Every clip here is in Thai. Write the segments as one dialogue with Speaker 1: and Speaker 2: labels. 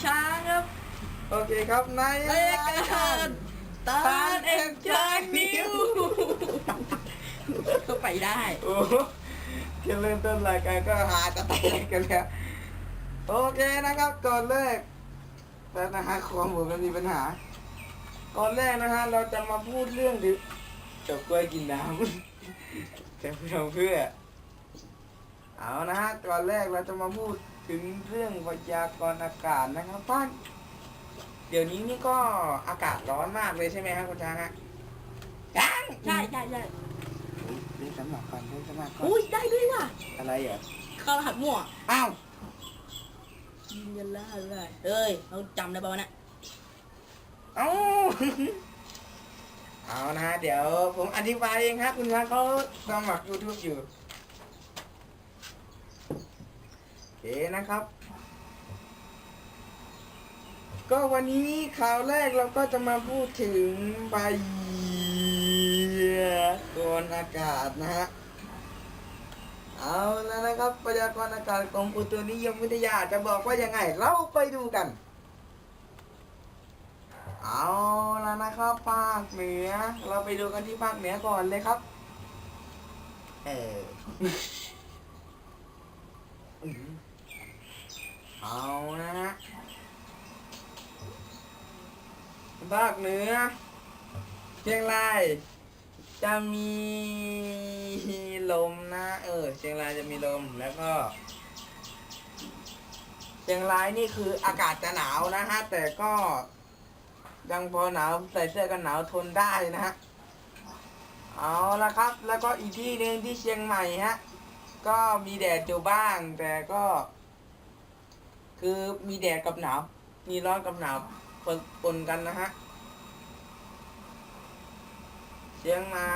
Speaker 1: เคครับใน
Speaker 2: รายการตาเอ็มจางนิวก็ไปได้
Speaker 1: โอ้โหแค่เริ่มต้นรายการก็หาจะแตกกันแล้วโอเคนะครับก่อนแรกแต่นะฮะคอมผมมันมีปัญหา ก่อนแรกนะฮะเราจะมาพูดเรื่องดิเจับกล้วยกินน้ำจะเพื่อเพื่อ เอานะฮะก่อนแรกเราจะมาพูด ถึงเรื่องพยากรณ์อากาศนะครับป้านเดี๋ยวนี้นี่ก็อากาศร้อนมากเลยใช่ไหมครับคุณช้างฮะยัง
Speaker 2: ใช่ใช่ใช่
Speaker 1: เล่นสมัครก่อนเล่นสมัครก่อน
Speaker 2: อุ้ยได้ด้วยว่ะ
Speaker 1: อะไรอะ
Speaker 2: เข้ารหัสมั่ว
Speaker 1: อ้าว
Speaker 2: ยืนยันแล้วเลยเอ้ยเราจำได้ป่าวะเนี่ย
Speaker 1: เอ้าเอานะฮะเดี๋ยวผมอธิบายเองครับคุณช้างเขาสมัคร YouTube อยู่ โอเคนะครับ ก็วันนี้ข่าวแรกเราก็จะมาพูดถึงใบกรอากาศนะฮะ เอาแล้วนะครับพยากรณ์อากาศกรมอุตุนิยมวิทยาจะบอกว่ายังไง เราไปดูกัน เอาแล้วนะครับภาคเหนือ เราไปดูกันที่ภาคเหนือก่อนเลยครับ เออ เอานะฮะภาคเหนือเชียงรายจะมีลมนะ เออเชียงรายจะมีลมแล้วก็เชียงรายนี่คืออากาศจะหนาวนะฮะ แต่ก็ยังพอหนาวใส่เสื้อกันหนาวทนได้นะฮะเอาละครับ แล้วก็อีกที่หนึ่งที่เชียงใหม่ฮะ ก็มีแดดอยู่บ้าง แต่ก็ คือมีแดดกับหนาว มีร้อนกับหนาวปนปนกันนะฮะเชียงใหม่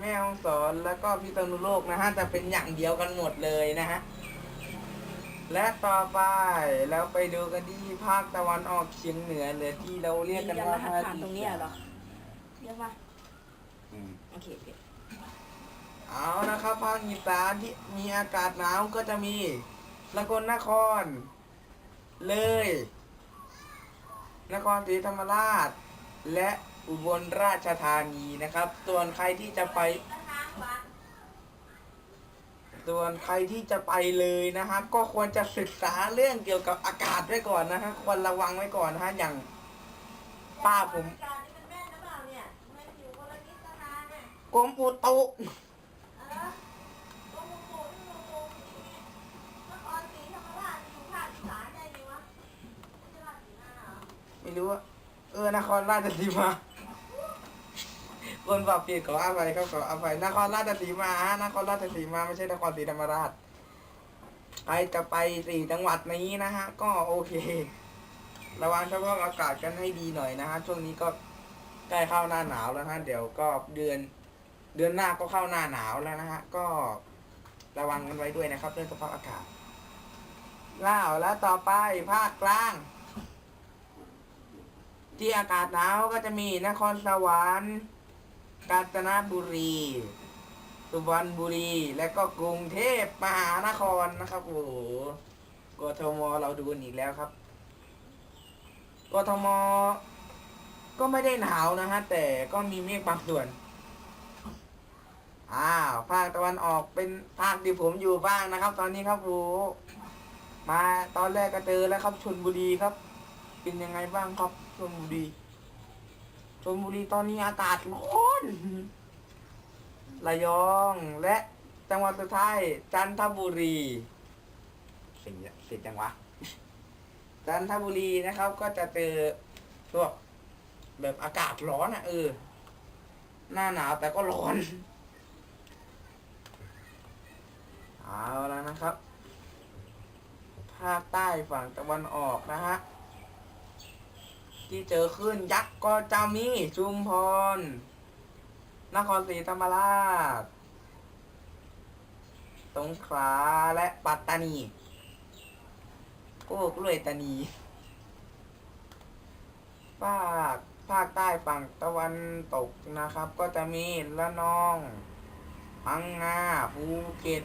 Speaker 1: แม่ฮ่องสอนแล้วก็พิษณุโลกนะฮะจะเป็นอย่างเดียวกันหมดเลยนะฮะและต่อไปเราไปดูกันที่ภาคตะวันออกเฉียงเหนือหรือที่เราเรียกกัน
Speaker 2: ยืนยัน
Speaker 1: ว่าร
Speaker 2: หัส
Speaker 1: ภาค
Speaker 2: ผ่าน
Speaker 1: อี
Speaker 2: ตรงนี้
Speaker 1: สาน
Speaker 2: เหรอเรียกว่า
Speaker 1: อืม
Speaker 2: โอเคโอเค
Speaker 1: เอานะครับภาคอีสานที่มีอากาศหนาวก็จะมีสกลนคร เลย นครศรีธรรมราช และอุบลราชธานีนะครับ ส่วนใครที่จะไป ส่วนใครที่จะไปเลยนะฮะก็ควรจะศึกษาเรื่องเกี่ยวกับอากาศไว้ก่อนนะฮะควรระวังไว้ก่อนนะฮะอย่างป้าผมกรมอุตุ ไม่รู้ว่าเออนครราชสีมาคนบอกผิดขออภัยครับขออภัยนครราชสีมาฮะนครราชสีมาไม่ใช่นครศรีธรรมราชใครจะไปสี่จังหวัดนี้นะฮะ ก็โอเค ระวังสภาพอากาศกันให้ดีหน่อยนะฮะช่วงนี้ก็ใกล้เข้าหน้าหนาวแล้วนะเดี๋ยวก็เดือน เดือนหน้าก็เข้าหน้าหนาวแล้วนะฮะก็ระวังกันไว้ด้วยนะครับเรื่องสภาพอากาศล่าวแล้วต่อไปภาคกลาง ที่อากาศหนาวก็จะมีนครสวรรค์ กาญจนบุรีสุพรรณบุรี และก็กรุงเทพมหานครนะครับโอ้โหกทมเราดูอีกแล้วครับกทมก็ไม่ได้หนาวนะฮะแต่ก็มีเมฆบางส่วน อ้าวภาคตะวันออกเป็นภาคที่ผมอยู่บ้างนะครับ ตอนนี้ครับโอ้มาตอนแรกก็เจอแล้วครับชนบุรีครับ เป็นยังไงบ้างครับชนบุรีชลบุรีตอนนี้อากาศร้อนระยองและจังหวัดสุดท้ายจันทบุรีเสิ่งเสิ่งจังวะจันทบุรีนะครับ ก็จะเจอพวกแบบอากาศร้อนอะเออ หน้าหนาวแต่ก็ร้อน เอาแล้วนะครับ ภาคใต้ฝั่งตะวันออกนะฮะ ที่เจอขึ้นยักษ์ก็จะมีชุมพร นครศรีธรรมราช สงขลาและปัตตานี โอ้กล้วยตานี ภาค ภาคใต้ฝั่งตะวันตกนะครับ ก็จะมีละนองพังงาภูเก็ต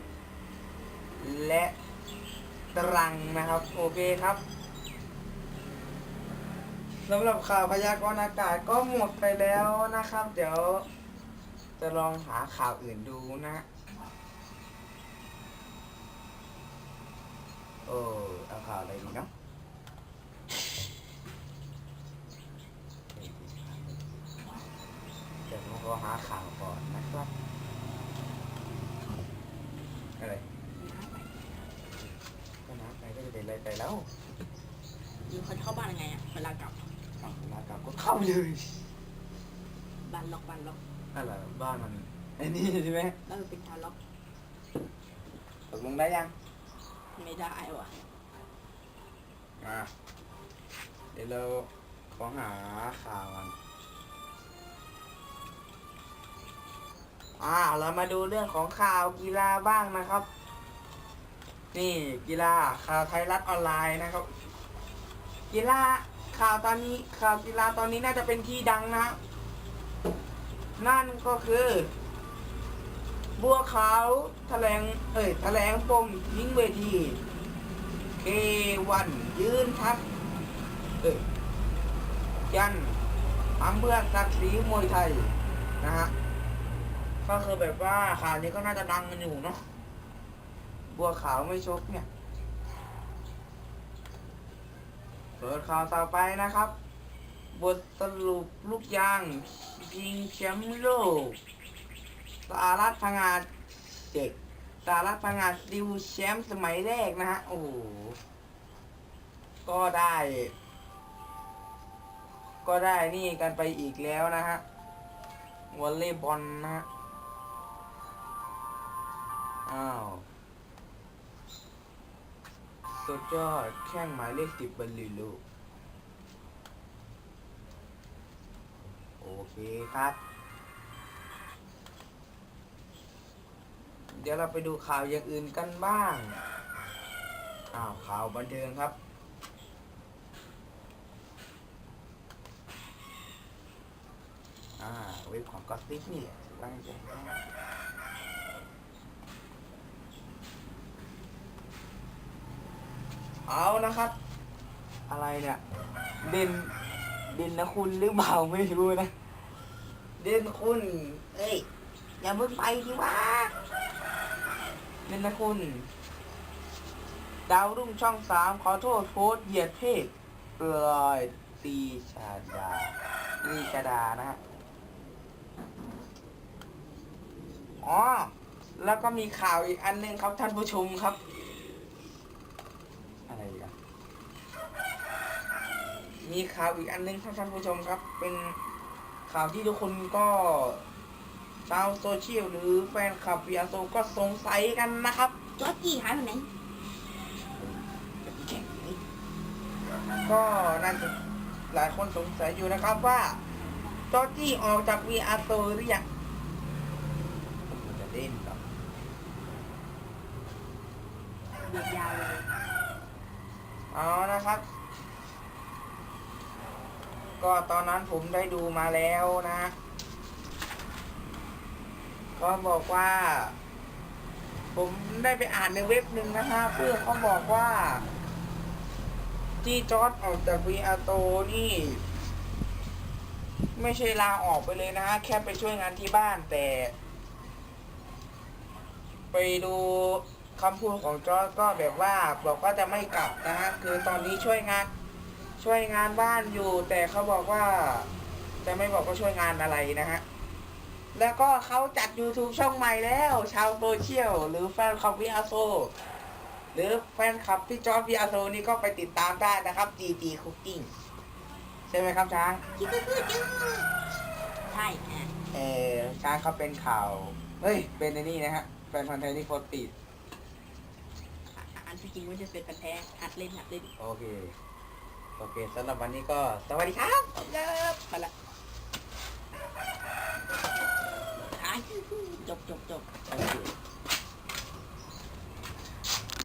Speaker 1: และตรังนะครับ โอเคครับ สำหรับข่าวพยากรณ์อากาศก็หมดไปแล้วนะครับ เดี๋ยว จะลองหาข่าวอื่นดูนะ โอ้เอาข่าวอะไรดีเนาะเดี๋ยวผมก็หาข่าวก่อนนะครับ อะไรก็น้ำไปก็จะเป็นอะไรไปแล้ว
Speaker 2: เข้าเล
Speaker 1: ย
Speaker 2: บ้านล็อกบ้านล็อก
Speaker 1: อะไรบ้านมันไอ้นี่ใช่ไหม
Speaker 2: แล้วมันเป็นทางล็อก
Speaker 1: ตกลงได้ยัง
Speaker 2: ไม่ได้ว่ะ
Speaker 1: อะเดี๋ยวเราขอหาข่าวกันอ่าเรามาดูเรื่องของข่าวกีฬาบ้างนะครับ นี่กีฬาข่าวไทยรัฐออนไลน์นะครับ กีฬา ข่าวตอนนี้ข่าวกีฬาตอนนี้น่าจะเป็นที่ดังนะ นั่นก็คือ บัวขาวแถลง เอ้ยแถลงปมยิงเวทีเควันยืนทัดเอ้ยยันทำเพื่อศักดิ์ศรีมวยไทยนะฮะก็คือแบบว่าข่าวนี้ก็น่าจะดังกันอยู่เนาะบัวขาวไม่ชกเนี่ย เปิดข่าวต่อไปนะครับ บทสรุปลูกยางชิงแชมป์โลกสหรัฐพังงาดเด็กสหรัฐพังงาดดิวแชมป์สมัยแรกนะฮะ โอ้โห ก็ได้ ก็ได้นี่กันไปอีกแล้วนะฮะวอลเลย์บอลนะฮะ อ้าว สุดยอด แข้งหมายเลขสิบบรรลือลูก โอเคครับ เดี๋ยวเราไปดูข่าวอย่างอื่นกันบ้าง อ้าว ข่าวบันเทิงครับ อ่า เว็บของก็ติ๊กนี่แหละตั้งใจให้ เอานะครับ อะไรเนี่ยเด่นเด่นนะคุณหรือเปล่าไม่รู้นะ เด่นคุณเอ้ยอย่าเพิ่งไปดิวะเด่นนะคุณ ดาวรุ่งช่องสามขอโทษโพสเหยียดเพศปลอยตีชาดาตีชาดานะฮะอ๋อแล้วก็มีข่าวอีกอันหนึงครับท่านผู้ชมครับ อะไรอีกัน มีข่าวอีกอันหนึงครับท่านผู้ชมครับ เป็นข่าวที่ทุกคนก็ชาวโซเชียลหรือแฟนคลับวีอาโซก็สงสัยกันนะครับ
Speaker 2: จอร์จี้หายไปไหน
Speaker 1: แข่งนี้ก็นั่นจะหลายคนสงสัยอยู่นะครับว่าจอร์จี้ออกจากวีอาโซหรือยังมันจะเล่นเหรอ
Speaker 2: เดือดยาวเลย
Speaker 1: เอานะครับ ก็ตอนนั้นผมได้ดูมาแล้วนะ ก็บอกว่า ผมได้ไปอ่านในเว็บหนึ่งนะฮะเพื่อนเขาบอกว่า ที่จอร์ดออกจากวีอาโตนี่ ไม่ใช่ลาออกไปเลยนะฮะแค่ไปช่วยงานที่บ้านแต่ ไปดูคำพูดของจอร์ดก็แบบว่า บอกว่าจะไม่กลับนะฮะคือตอนนี้ช่วยงาน ช่วยงานบ้านอยู่ แต่เขาบอกว่าจะไม่บอกว่าช่วยงานอะไรนะฮะ แล้วก็เขาจัด YouTube ช่องใหม่แล้ว ชาวโซเชียลหรือแฟนคลับวิอาโซ หรือแฟนคลับที่จอร์ดวิอาโซนี่ก็ไปติดตามได้นะครับ GG Cooking ใช่ไหมครับช้าง
Speaker 2: จิ๊กจิ๊กจิ๊กจิ๊กใช่อะ
Speaker 1: เออช้างเขาเป็นข่าว เฮ้ย เป็นในนี่นะฮะ แฟนพันธ์ไทยที่โคตรติด
Speaker 2: อะอันที่จริงไม่ใช่เป็นกันแท้หัดเล่นหัดเล่น
Speaker 1: โอเค โอเคสำหรับวันนี้ก็สวัสดีครับ
Speaker 2: เลิฟไปละจบจบจบ